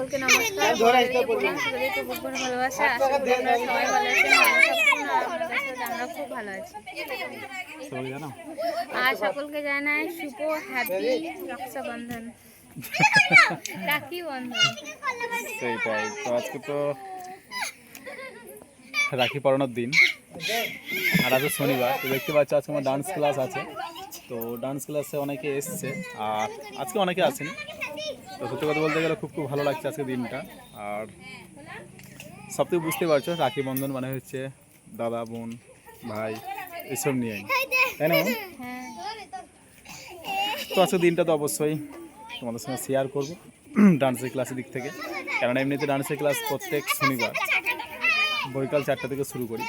সকলকে নমস্কার। সুখদেব বুকবার ভালোবাসা। আশা করি আপনারা সবাই ভালো আছেন। আমরা সব- আপনাদের সাথে আমরা খুব ভালো আছি। আর সকলকে জানাই শুভ হ্যাপি রক্ষাবন্ধন রাখি বন্ধন। সেইটাই। তো আজকে তো রাখি পড়ানোর দিন। আর আজকে শনিবার। তো দেখতে পাচ্ছ আজকে আমার ডান্স ক্লাস আছে। তো ডান্স ক্লাসে অনেকে এসছে। আর আজকে অনেকে আসেনি। তো সত্যি কথা বলতে গেলে খুব খুব ভালো লাগছে আজকে দিনটা। আর সব থেকে বুঝতে পারছ, রাখি বন্ধন মানে হচ্ছে দাদা, বোন, ভাই, এসব নিয়ে। তাই না? তো আজকে দিনটা তো অবশ্যই তোমাদের সঙ্গে শেয়ার করব ডান্সের ক্লাসের দিক থেকে। কারণ এমনিতে ডান্সের ক্লাস প্রত্যেক শনিবার। বৈকাল চারটা থেকে শুরু করি।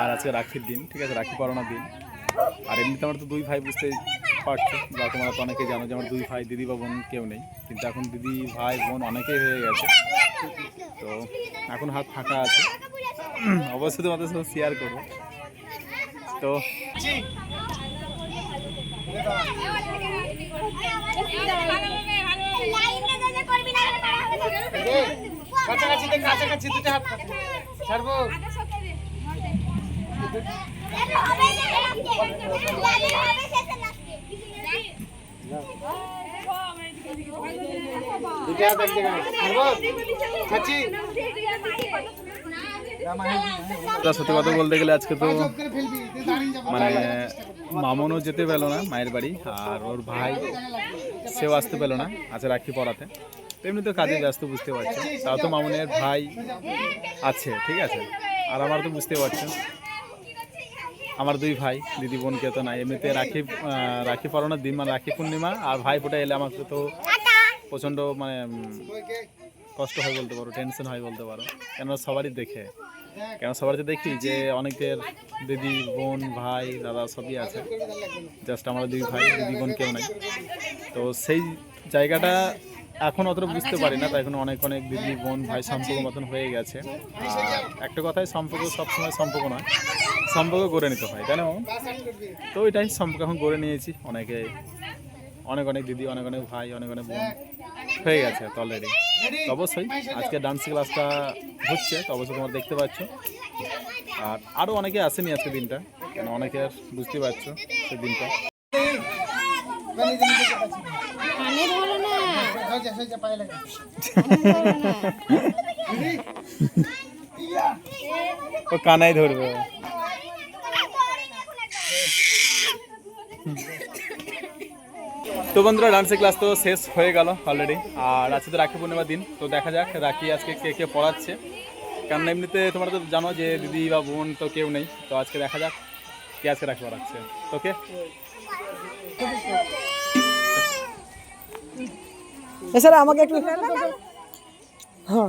আর আজকে রাখির দিন, ঠিক আছে? রাখি পড়ানোর দিন। আর এমনিতে আমার তো দুই ভাই বুঝতে পারছ বা তোমরা তো অনেকে জানো যে আমার দুই ভাই দিদি বা বোন কেউ নেই। কিন্তু এখন দিদি ভাই বোন অনেকেই হয়ে গেছে। তো এখন হাত ফাঁকা আছে। অবশ্যই তোমাদের সাথে শেয়ার করব। তো কাছাকাছি দুটো হাত ছাড়বো হাত এক জায়গায় ছাড়বো ছাড়ছি তা সত্যি কথা বলতে গেলে আজকে তো মানে মামনও যেতে পেল না মায়ের বাড়ি আর ওর ভাই সেও আসতে পেল না আছে রাখি পড়াতে। তো এমনি তো কাজে ব্যস্ত বুঝতে পারছ তাও তো মামনের ভাই আছে ঠিক আছে? আর আমার তো বুঝতে পারছ আমার দুই ভাই দিদি বোনকে তো নাই। এমনিতে রাখি রাখি পড়ানোর দিন মানে রাখি পূর্ণিমা আর ভাই ফোটা এলে আমাকে তো প্রচণ্ড মানে কষ্ট হয় বলতে পারো টেনশন হয় বলতে পারো। কেন সবারই দেখে। কেন সবার যে দেখি যে, অনেকের দিদি, বোন, ভাই, দাদা সবই আছে। জাস্ট আমার দুই ভাই, দিদি, বোন কেউ নাই। তো সেই জায়গাটা এখন অতটা বুঝতে পারি না, তাই এখন অনেক অনেক দিদি, বোন, ভাই সম্পর্ক মতন হয়ে গেছে। একটা কথাই সম্পর্ক সবসময় সম্পর্ক নয়, সম্পর্ক গড়ে নিতে হয় কেন তো ওইটাই সম্পর্ক এখন গড়ে নিয়েছি অনেকে। অনেক অনেক দিদি অনেক অনেক ভাই অনেক অনেক বোন হয়ে গেছে তো অলরেডি অবশ্যই আজকে ডান্স ক্লাসটা হচ্ছে তো অবশ্যই তোমরা দেখতে পাচ্ছ। আর আরও অনেকে আসেনি আজকে দিনটা কেন অনেকে বুঝতে পারছ সেই দিনটা। কানে ধরো না। সোজা সোজা পায়ে লাগা ও কানাই ধরবে। তো বন্ধুরা ডান্সের ক্লাস তো শেষ হয়ে গেল অলরেডি আর আজকে তো রাখি পূর্ণিমার দিন, তো দেখা যাক রাখি আজকে কে কে পড়াচ্ছে। কারণ এমনিতে তোমরা তো জানো যে দিদি বা বোন তো কেউ নেই, তো আজকে দেখা যাক কে আজকে রাখি পড়াচ্ছে। ওকে আমাকে একটু হ্যাঁ।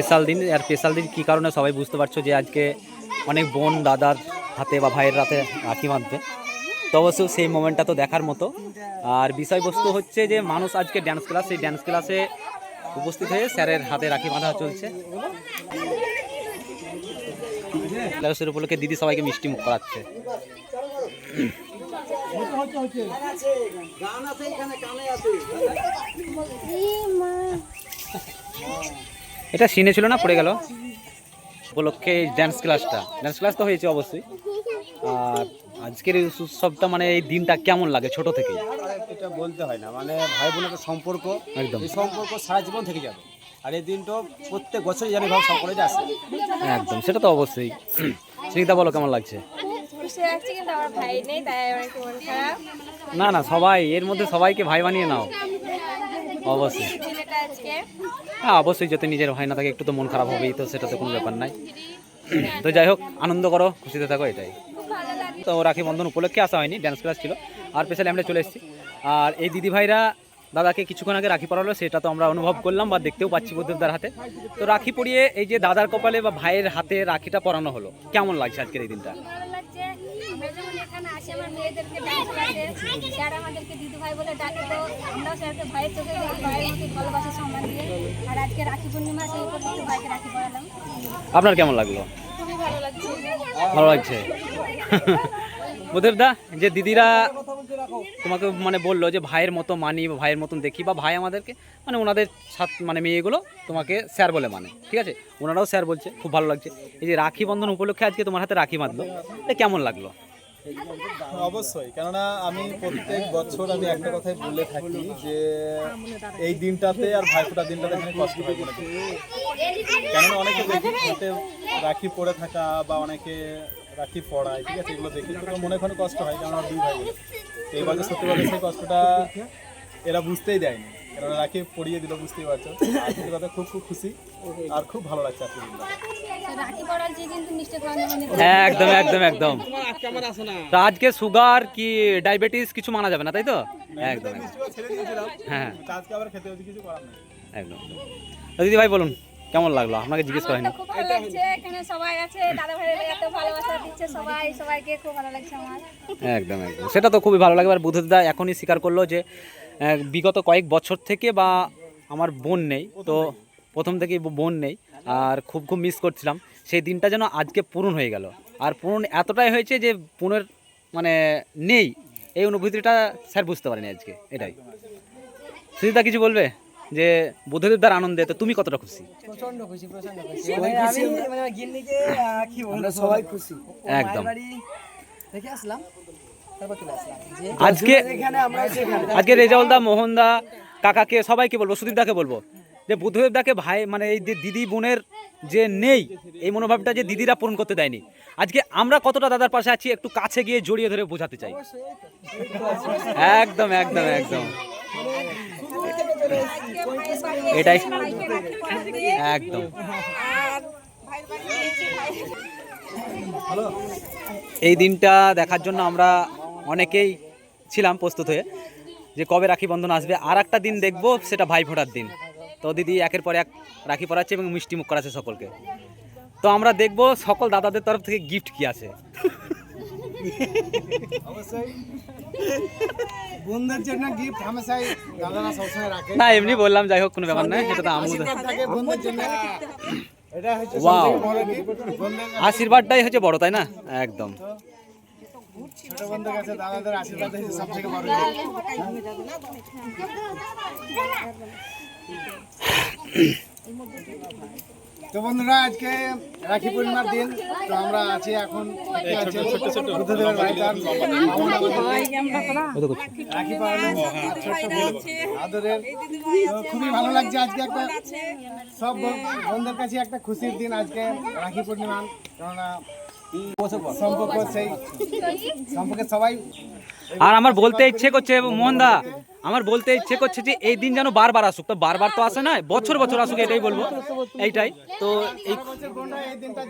স্পেশাল দিন আর স্পেশাল দিন কী কারণে সবাই বুঝতে পারছ যে আজকে অনেক বোন দাদার হাতে বা ভাইয়ের হাতে রাখি বাঁধবে তো অবশ্য সেই মোমেন্টটা তো দেখার মতো। আর বিষয়বস্তু হচ্ছে যে মানুষ আজকে ড্যান্স ক্লাস সেই ড্যান্স ক্লাসে উপস্থিত হয়ে স্যারের হাতে রাখি বাঁধা চলছে। ক্লাসের উপলক্ষে দিদি সবাইকে মিষ্টি মুখ করাচ্ছে। এটা সিনে ছিল না পড়ে গেল। উপলক্ষে ড্যান্স ক্লাসটা ড্যান্স ক্লাস তো হয়েছে অবশ্যই। আর আজকের এই উৎসবটা মানে এই দিনটা কেমন লাগে ছোট থেকে এটা বলতে হয় না মানে ভাই বোনের সম্পর্ক। একদম। এই সম্পর্ক সারা জীবন থেকে যাবে। আর এই দিনটা প্রত্যেক বছরই জানি ভাব সকলে আসে। একদম সেটা তো অবশ্যই। সুনিতা বলো কেমন লাগছে? না না সবাই এর মধ্যে সবাইকে ভাই বানিয়ে নাও। অবশ্যই। হ্যাঁ অবশ্যই যদি নিজের হয় না থাকে, একটু তো মন খারাপ হবেই তো সেটা তো কোনো ব্যাপার নাই। তো যাই হোক, আনন্দ করো, খুশিতে থাকো, এটাই। তো রাখি বন্ধন উপলক্ষে আসা হয়নি ড্যান্স ক্লাস ছিল। আর স্পেশালি আমরা চলে এসেছি। আর এই দিদি ভাইরা দাদাকে কিছুক্ষণ আগে রাখি পরালো সেটা তো আমরা অনুভব করলাম বা দেখতেও পাচ্ছি বুদ্ধদার হাতে। তো রাখি পরিয়ে এই যে দাদার কপালে বা ভাইয়ের হাতে রাখিটা পরানো হলো, কেমন লাগছে আজকের এই দিনটা? আমার মেয়েদেরকে ডান্স ক্লাসে স্যার আমাদেরকে দিদু ভাই বলে ডাকে তো আমরাও স্যারকে ভাইয়ের চোখে ভাইয়ের মতো ভালোবাসা সম্মান দিয়ে। আর আজকে রাখি পূর্ণিমা সেই উপলক্ষে ভাইকে রাখি পড়ালাম। আপনার কেমন লাগল? খুবই ভালো লাগছে। ভালো লাগছে? বুদ্ধদেবদা যে দিদিরা তোমাকে মানে বলল যে ভাইয়ের মতো মানি বা ভাইয়ের মতন দেখি বা ভাই আমাদেরকে মানে ওনাদের সাথ মানে মেয়েগুলো তোমাকে স্যার বলে মানে ঠিক আছে? ওনারাও স্যার বলছে খুব ভালো লাগছে। এই যে রাখি বন্ধন উপলক্ষে আজকে তোমার হাতে রাখি বাঁধলো এটা কেমন লাগল? অবশ্যই, কেননা আমি প্রত্যেক বছর আমি একটা কথাই বলে থাকি যে এই দিনটাতে আর ভাইফোঁটার দিনটাতে এখানে কষ্ট হয় মনে কেননা অনেকে দেখি হাতে রাখি পরে থাকা বা অনেকে রাখি পড়ায়, ঠিক আছে, এগুলো দেখি মনে ওখানে কষ্ট হয়, কেননা দুই ভাই বছর সত্যি সেই কষ্টটা এরা বুঝতেই দেয়নি। কেননা রাখি পড়িয়ে দিল বুঝতেই পারছ। কথা খুব খুব খুশি আর খুব ভালো লাগছে আজকে দিনটা। রাখি পড়াচ্ছি কিন্তু মিষ্টি খাওয়ানো মানে একদম একদম একদম। তো আজকে সুগার কি ডায়াবেটিস কিছু মানা যাবে না তাই তো? একদম একদম। হ্যাঁ আজকে আবার খেতে হচ্ছে কিছু করার নেই। একদম দিদি ভাই বলুন কেমন লাগল? আপনাকে জিজ্ঞেস করেনি। খুব ভালো লাগছে এখানে সবাই আছে দাদা ভাইয়ের এত ভালোবাসা দিচ্ছে সবাই সবাইকে খুব ভালো লাগছে আমার। একদম একদম। সেটা তো খুবই ভালো লাগে আর বুদ্ধদা এখনই স্বীকার করল যে বিগত কয়েক বছর থেকে বা আমার বোন নেই তো প্রথম থেকেই বোন নেই আর খুব খুব মিস করছিলাম। সেই দিনটা যেন আজকে পূরণ হয়ে গেল। আর পূরণ এতটাই হয়েছে যে পুনের মানে নেই এই অনুভূতিটা স্যার বুঝতে পারেনি আজকে এটাই। সুজিতা কিছু বলবে? যে বুদ্ধদেব বুদ্ধদেবদার আনন্দে তো তুমি কতটা খুশি? প্রচণ্ড খুশি প্রচণ্ড খুশি। মানে আমি মানে গিন্নিকে কি বলব? সবাই খুশি। একদম। দেখে আসলাম। আজকে এখানে আমরা সেখানে। আজকে রেজাউলদা মোহনদা কাকাকে সবাইকে বলব সুদীপদাকে বলব। যে বুদ্ধদেবদাকে ভাই মানে এই যে দিদি বোনের যে নেই এই মনোভাবটা যে দিদিরা পূরণ করতে দেয়নি। আজকে আমরা কতটা দাদার পাশে আছি একটু কাছে গিয়ে জড়িয়ে ধরে বোঝাতে চাই। একদম একদম একদম। এটাই। একদম। এই দিনটা দেখার জন্য আমরা অনেকেই ছিলাম প্রস্তুত হয়ে যে কবে রাখি বন্ধন আসবে আর একটা দিন দেখব সেটা ভাই ফোটার দিন। তো দিদি একের পর এক রাখি পরাচ্ছে এবং মিষ্টি মুখ করাচ্ছে সকলকে। তো আমরা দেখব সকল দাদাদের তরফ থেকে গিফট কি আছে। বন্ধুদের জন্য গিফট হামেশাই দাদারা সবসময় রাখে। না এমনি বললাম যাই হোক কোনো ব্যাপার নয় সেটা তো আমুদ আশীর্বাদটাই হচ্ছে বড় তাই না? একদম। বন্ধুর কাছে দাদাদের আশীর্বাদ হচ্ছে সব থেকে বড় তো বন্ধুরা আজকে রাখি পূর্ণিমার দিন তো আমরা আছি এখন আদরের খুবই ভালো লাগছে আজকে একটা সব বোন- বোনদের কাছে একটা খুশির দিন আজকে রাখি পূর্ণিমা কেননা সম্পর্ক সেই সম্পর্কে সবাই আর আমার বলতে ইচ্ছে করছে মোহনদা আমার বলতে ইচ্ছে করছে যে এই দিন যেন বারবার আসুক। তো বারবার তো আসে না বছর বছর আসুক এটাই বলব। এইটাই। তো এই বছর বোনরা এই দিনটার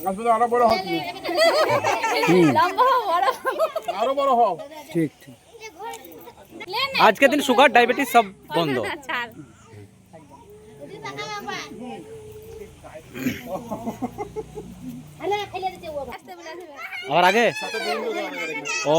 একদম আরও বড় হও, আরও বড় হোক ঠিক ঠিক। আজকের দিন সুগার ডায়াবেটিস সব বন্ধ। আবার আগে? ও।